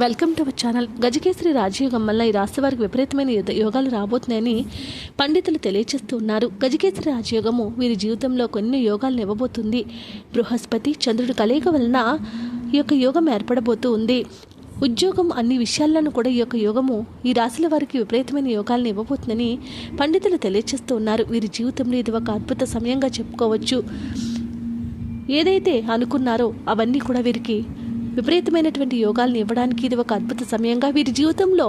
Welcome to our channel గజకేసరి రాజయోగం వల్ల ఈ రాశి వారికి విపరీతమైన యోగాలు రాబోతున్నాయని పండితులు తెలియజేస్తూ ఉన్నారు. గజకేసరి రాజయోగము వీరి జీవితంలో కొన్ని యోగాలను ఇవ్వబోతుంది బృహస్పతి చంద్రుడి కలయిక వలన ఈ యొక్క యోగం ఏర్పడబోతూ ఉంది. ఉద్యోగం అన్ని విషయాలను కూడా ఈ యొక్క యోగము ఈ రాశుల వారికి విపరీతమైన యోగాలను ఇవ్వబోతుందని పండితులు తెలియజేస్తూ ఉన్నారు. వీరి జీవితంలో ఇది ఒక అద్భుత సమయంగా చెప్పుకోవచ్చు. ఏదైతే అనుకున్నారో అవన్నీ కూడా వీరికి విపరీతమైనటువంటి యోగాలను ఇవ్వడానికి ఇది ఒక అద్భుత సమయంగా వీరి జీవితంలో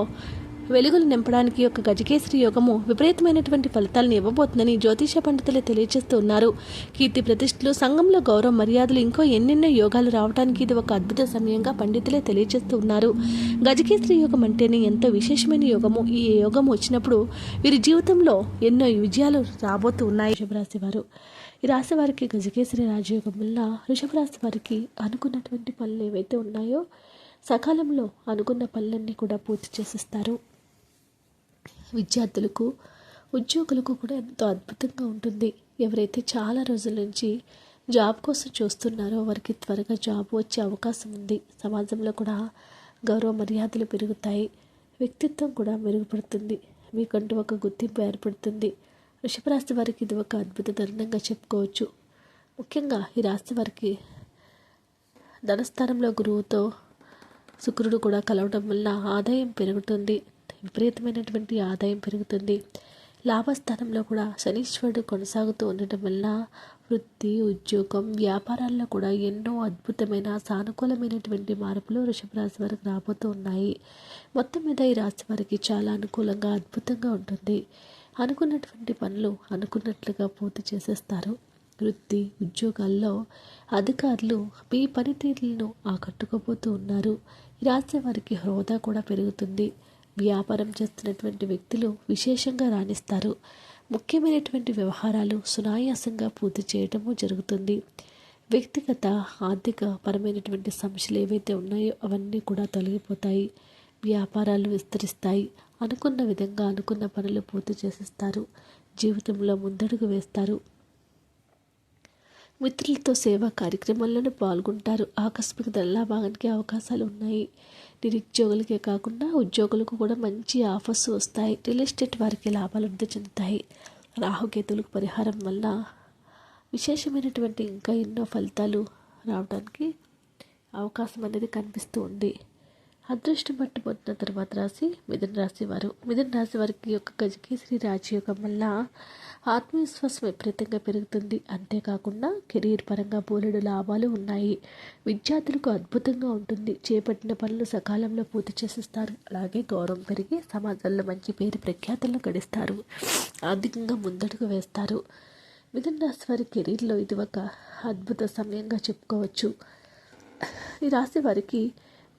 వెలుగులు నింపడానికి యొక్క గజకేసరి యోగము విపరీతమైనటువంటి ఫలితాలను ఇవ్వబోతుందని జ్యోతిష పండితులు తెలియజేస్తూ ఉన్నారు. కీర్తి ప్రతిష్టలు సంఘంలో గౌరవ మర్యాదలు ఇంకో ఎన్నెన్నో యోగాలు రావడానికి ఇది ఒక అద్భుత సమయంగా పండితులే తెలియజేస్తూ ఉన్నారు. గజకేసరి యోగం అంటేనే ఎంతో విశేషమైన యోగము. ఈ యోగం వచ్చినప్పుడు వీరి జీవితంలో ఎన్నో విజయాలు రాబోతూ ఉన్నాయి. శుభరాశి వారు. ఈ రాశి వారికి గజకేసరి రాజయోగం వల్ల వృషభ రాశి వారికి అనుకున్నటువంటి పనులు ఏవైతే ఉన్నాయో సకాలంలో అనుకున్న పనులన్నీ కూడా పూర్తి చేసిస్తారు. విద్యార్థులకు ఉద్యోగులకు కూడా ఎంతో అద్భుతంగా ఉంటుంది. ఎవరైతే చాలా రోజుల నుంచి జాబ్ కోసం చూస్తున్నారో వారికి త్వరగా జాబ్ వచ్చే అవకాశం ఉంది. సమాజంలో కూడా గౌరవ మర్యాదలు పెరుగుతాయి. వ్యక్తిత్వం కూడా మెరుగుపడుతుంది. మీకంటూ ఒక గుర్తింపు ఏర్పడుతుంది. వృషభ రాశి వారికి ఇది ఒక అద్భుత తరుణంగా చెప్పుకోవచ్చు. ముఖ్యంగా ఈ రాశి వారికి ధనస్థానంలో గురువుతో శుక్రుడు కూడా కలవడం వల్ల ఆదాయం పెరుగుతుంది. విపరీతమైనటువంటి ఆదాయం పెరుగుతుంది. లాభస్థానంలో కూడా శనీశ్వరుడు కొనసాగుతూ ఉండటం వల్ల వృత్తి ఉద్యోగం వ్యాపారాల్లో కూడా ఎన్నో అద్భుతమైన సానుకూలమైనటువంటి మార్పులు వృషభ రాశి వారికి రాబోతూ ఉన్నాయి. మొత్తం మీద ఈ రాశి వారికి చాలా అనుకూలంగా అద్భుతంగా ఉంటుంది. అనుకున్నటువంటి పనులు అనుకున్నట్లుగా పూర్తి చేసేస్తారు. వృత్తి ఉద్యోగాల్లో అధికారులు మీ పనితీరులను ఆకట్టుకోబోతూ ఉన్నారు. ఈ వారికి హోదా కూడా పెరుగుతుంది. వ్యాపారం చేస్తున్నటువంటి వ్యక్తులు విశేషంగా రాణిస్తారు. ముఖ్యమైనటువంటి వ్యవహారాలు సునాయాసంగా పూర్తి చేయటము జరుగుతుంది. వ్యక్తిగత ఆర్థిక పరమైనటువంటి సమస్యలు ఏవైతే ఉన్నాయో అవన్నీ కూడా తొలగిపోతాయి. వ్యాపారాలు విస్తరిస్తాయి. అనుకున్న విధంగా అనుకున్న పనులు పూర్తి చేసిస్తారు. జీవితంలో ముందడుగు వేస్తారు. మిత్రులతో సేవా కార్యక్రమాల్లోనూ పాల్గొంటారు. ఆకస్మిక ధనలాభానికి అవకాశాలు ఉన్నాయి. నిరుద్యోగులకే కాకుండా ఉద్యోగులకు కూడా మంచి ఆఫర్స్ వస్తాయి. రియల్ ఎస్టేట్ వారికి లాభాలు వృద్ధి చెందుతాయి రాహుకేతులకు పరిహారం వల్ల విశేషమైనటువంటి ఇంకా ఎన్నో ఫలితాలు రావడానికి అవకాశం అనేది కనిపిస్తూ ఉంది. అదృష్టం పట్టుబోతున్న తర్వాత రాశి మిథున రాశి వారు. మిథున రాశి వారికి యొక్క గజకేసరి రాజయోగం వల్ల ఆత్మవిశ్వాసం విపరీతంగా పెరుగుతుంది. అంతేకాకుండా కెరీర్ పరంగా బోలెడు లాభాలు ఉన్నాయి. విద్యార్థులకు అద్భుతంగా ఉంటుంది. చేపట్టిన పనులు సకాలంలో పూర్తి చేసిస్తారు. అలాగే గౌరవం పెరిగి సమాజంలో మంచి పేరు ప్రఖ్యాతులను గడిస్తారు. ఆర్థికంగా ముందడుగు వేస్తారు. మిథున రాశి వారి కెరీర్లో ఇది ఒక అద్భుత సమయంగా చెప్పుకోవచ్చు. ఈ రాశి వారికి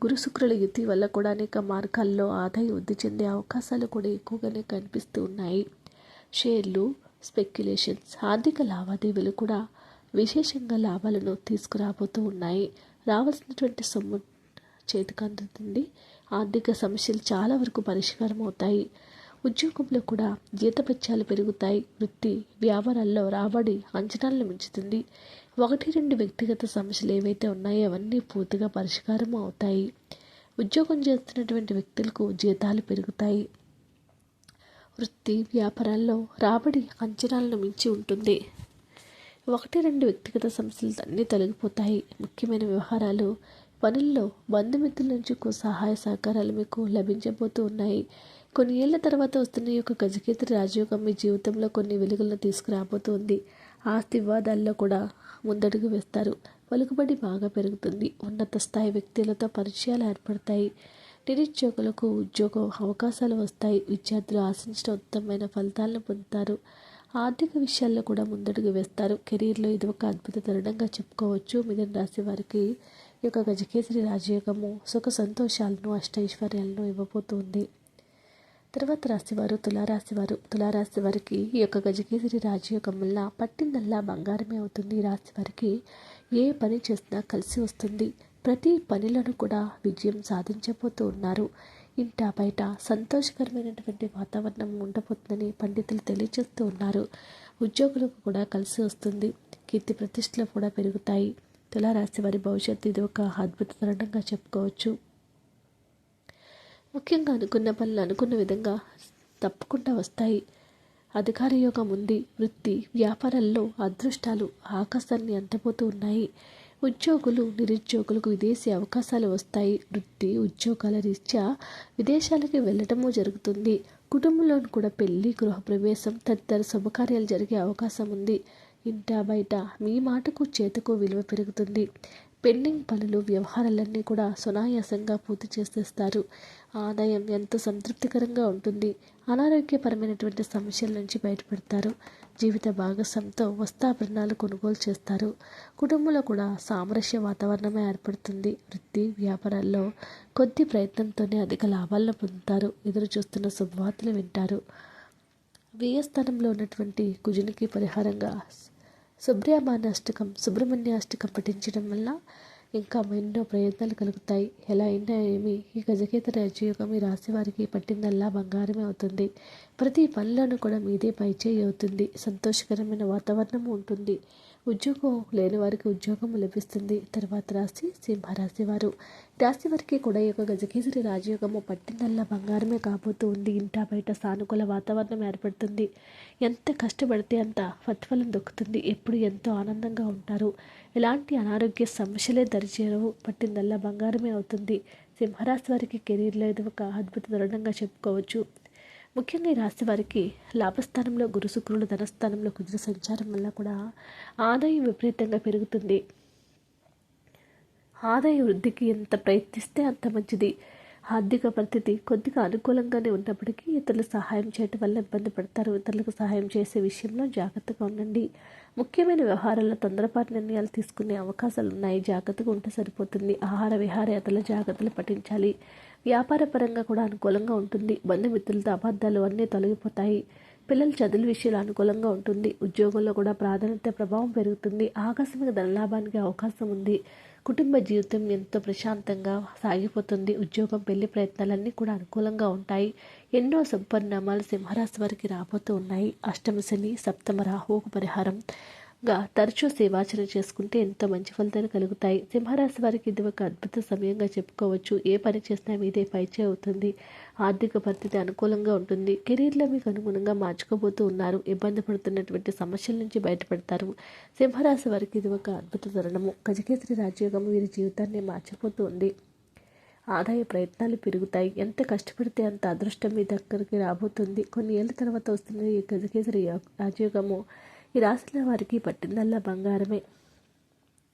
గురుశుక్రుల యుద్ధి యుతి వల్ల కూడా అనేక మార్గాల్లో ఆదాయం వృద్ధి చెందే అవకాశాలు కూడా ఎక్కువగానే కనిపిస్తూ ఉన్నాయి. షేర్లు స్పెక్యులేషన్స్ ఆర్థిక లావాదేవీలు కూడా విశేషంగా లాభాలను తీసుకురాబోతూ ఉన్నాయి. రావాల్సినటువంటి సొమ్ము చేతికి అందుతుంది. ఆర్థిక సమస్యలు చాలా వరకు పరిష్కారం అవుతాయి. ఉద్యోగంలో కూడా జీతపత్యాలు పెరుగుతాయి. వృత్తి వ్యాపారాల్లో రాబడి అంచనాలను మించుతుంది. ఒకటి రెండు వ్యక్తిగత సమస్యలు ఏవైతే ఉన్నాయో అవన్నీ పూర్తిగా పరిష్కారం అవుతాయి. ఉద్యోగం చేస్తున్నటువంటి వ్యక్తులకు జీతాలు పెరుగుతాయి. వృత్తి వ్యాపారాల్లో రాబడి అంచనాలను మించి ఉంటుంది. ఒకటి రెండు వ్యక్తిగత సమస్యలు అన్నీ తొలగిపోతాయి. ముఖ్యమైన వ్యవహారాలు పనుల్లో బంధుమిత్రుల నుంచి సహాయ సహకారాలు మీకు లభించబోతూ ఉన్నాయి. కొన్ని ఏళ్ళ తర్వాత వస్తున్న ఈ యొక్క గజకేతరి రాజయోగం మీ జీవితంలో కొన్ని వెలుగులను తీసుకురాబోతుంది ఆస్తి వివాదాల్లో కూడా ముందడుగు వేస్తారు. పలుకుబడి బాగా పెరుగుతుంది. ఉన్నత స్థాయి వ్యక్తులతో పరిచయాలు ఏర్పడతాయి. నిరుద్యోగులకు ఉద్యోగ అవకాశాలు వస్తాయి. విద్యార్థులు ఆశించిన ఉత్తమమైన ఫలితాలను పొందుతారు. ఆర్థిక విషయాల్లో కూడా ముందడుగు వేస్తారు. కెరీర్లో ఇది ఒక అద్భుత తరుణంగా చెప్పుకోవచ్చు. మిథున రాశి వారికి ఈ యొక్క గజకేసరి రాజయోగము సుఖ సంతోషాలను అష్టైశ్వర్యాలను ఇవ్వబోతుంది. తర్వాత రాశివారు తులారాశివారు తులారాశి వారికి ఈ యొక్క గజకేసరి రాజయోగం వల్ల పట్టిందల్లా బంగారమే అవుతుంది. రాశి వారికి ఏ పని చేసినా కలిసి వస్తుంది. ప్రతి పనిలను కూడా విజయం సాధించబోతూ ఉన్నారు. ఇంట బయట సంతోషకరమైనటువంటి వాతావరణం ఉండబోతుందని పండితులు తెలియజేస్తూ ఉన్నారు. ఉద్యోగులకు కూడా కలిసి వస్తుంది. కీర్తి ప్రతిష్టలు కూడా పెరుగుతాయి. తులారాశి వారి భవిష్యత్తు ఇది ఒక అద్భుత తరుణంగా చెప్పుకోవచ్చు. ముఖ్యంగా అనుకున్న పనులు అనుకున్న విధంగా తప్పకుండా వస్తాయి. అధికార యోగం ఉంది. వృత్తి వ్యాపారాల్లో అదృష్టాలు ఆకాశాన్ని అంటపోతూ ఉన్నాయి. ఉద్యోగులు నిరుద్యోగులకు విదేశీ అవకాశాలు వస్తాయి. వృత్తి ఉద్యోగాల రీత్యా విదేశాలకి వెళ్ళటము జరుగుతుంది. కుటుంబంలో కూడా పెళ్ళి గృహప్రవేశం తదితర శుభకార్యాలు జరిగే అవకాశం ఉంది. ఇంట బయట మీ మాటకు చేతకు విలువ పెరుగుతుంది. పెండింగ్ పనులు వ్యవహారాలన్నీ కూడా సునాయాసంగా పూర్తి చేసేస్తారు. ఆదాయం ఎంతో సంతృప్తికరంగా ఉంటుంది అనారోగ్యపరమైనటువంటి సమస్యల నుంచి బయటపడతారు. జీవిత భాగస్వామితో వస్తాభరణాలు కొనుగోలు చేస్తారు. కుటుంబంలో కూడా సామరస్య వాతావరణమే ఏర్పడుతుంది. వృత్తి వ్యాపారాల్లో కొద్ది ప్రయత్నంతోనే అధిక లాభాలను పొందుతారు. ఎదురు చూస్తున్న శుభవార్తలు వింటారు. వ్యయస్థానంలో ఉన్నటువంటి కుజునికి పరిహారంగా సుబ్రహ్మణ్యాష్టకం సుబ్రహ్మణ్యాష్టకం సుబ్రహ్మణ్య పఠించడం వల్ల ఇంకా ఎన్నో ప్రయత్నాలు కలుగుతాయి. ఎలా అయినా ఏమి ఈ గజకేత రాజయోగం ఈ రాశి వారికి పట్టిందల్లా బంగారమే అవుతుంది. ప్రతి పనులను కూడా మీదే పైచేయి అవుతుంది. సంతోషకరమైన వాతావరణం ఉంటుంది. ఉద్యోగం లేని వారికి ఉద్యోగం లభిస్తుంది. తర్వాత రాశి సింహరాశి వారు. రాశి వారికి కూడా ఈ యొక్క గజకేసరి రాజయోగము పట్టిందల్లా బంగారమే కాబోతూ ఉంది ఇంటా బయట సానుకూల వాతావరణం ఏర్పడుతుంది. ఎంత కష్టపడితే అంత ప్రతిఫలం దొక్కుతుంది. ఎప్పుడు ఎంతో ఆనందంగా ఉంటారు. ఎలాంటి అనారోగ్య సమస్యలే దరిచేరవు. పట్టిందల్లా బంగారమే అవుతుంది. సింహరాశి వారికి కెరీర్లో ఇది ఒక అద్భుత దృఢంగా చెప్పుకోవచ్చు. ముఖ్యంగా ఈ రాశి వారికి లాభస్థానంలో గురు శుక్రులు ధనస్థానంలో కుజుల సంచారం వల్ల కూడా ఆదాయం విపరీతంగా పెరుగుతుంది. ఆదాయ వృద్ధికి ఎంత ప్రయత్నిస్తే అంత మంచిది. ఆర్థిక పరిస్థితి కొద్దిగా అనుకూలంగానే ఉన్నప్పటికీ ఇతరులు సహాయం చేయటం వల్ల ఇబ్బంది పడతారు. ఇతరులకు సహాయం చేసే విషయంలో జాగ్రత్తగా ఉండండి. ముఖ్యమైన వ్యవహారాల్లో తొందరపాటు నిర్ణయాలు తీసుకునే అవకాశాలు ఉన్నాయి. జాగ్రత్తగా ఉంటే సరిపోతుంది. ఆహార విహారయాత్రలో జాగ్రత్తలు పఠించాలి. వ్యాపారపరంగా కూడా అనుకూలంగా ఉంటుంది. బంధుమిత్రులతో అబద్ధాలు అన్నీ తొలగిపోతాయి. పిల్లల చదువుల విషయాలు అనుకూలంగా ఉంటుంది. ఉద్యోగంలో కూడా ప్రాధాన్యత ప్రభావం పెరుగుతుంది. ఆకస్మిక ధనలాభానికి అవకాశం ఉంది. కుటుంబ జీవితం ఎంతో ప్రశాంతంగా సాగిపోతుంది. ఉద్యోగం పెళ్ళి ప్రయత్నాలన్నీ కూడా అనుకూలంగా ఉంటాయి. ఎన్నో సంపరిణామాలు సింహరాశి వారికి రాబోతూ ఉన్నాయి. అష్టమ శని సప్తమ రాహువుకు పరిహారం. గా తరచూ సేవాచరణ చేసుకుంటే ఎంతో మంచి ఫలితాలు కలుగుతాయి. సింహరాశి వారికి ఇది ఒక అద్భుత సమయంగా చెప్పుకోవచ్చు. ఏ పని చేసినా మీదే పైచే అవుతుంది. ఆర్థిక పరిస్థితి అనుకూలంగా ఉంటుంది. కెరీర్లో మీకు అనుగుణంగా మార్చుకోబోతూ ఉన్నారు. ఇబ్బంది పడుతున్నటువంటి సమస్యల నుంచి బయటపడతారు. సింహరాశి వారికి ఇది ఒక అద్భుత తరుణము. గజకేసరి రాజయోగం వీరి జీవితాన్ని మార్చిపోతూ ఉంది. ఆదాయ ప్రయత్నాలు పెరుగుతాయి. ఎంత కష్టపడితే అంత అదృష్టం మీ దగ్గరికి రాబోతుంది. కొన్ని ఏళ్ళ తర్వాత వస్తున్న ఈ గజకేసరి రాజయోగము. ఈ రాశుల వారికి పట్టిందల్లా బంగారమే.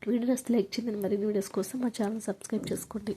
వీడియోస్ లైక్ చేయండి మరిన్ని వీడియోస్ కోసం మా ఛానల్ సబ్స్క్రైబ్ చేసుకోండి.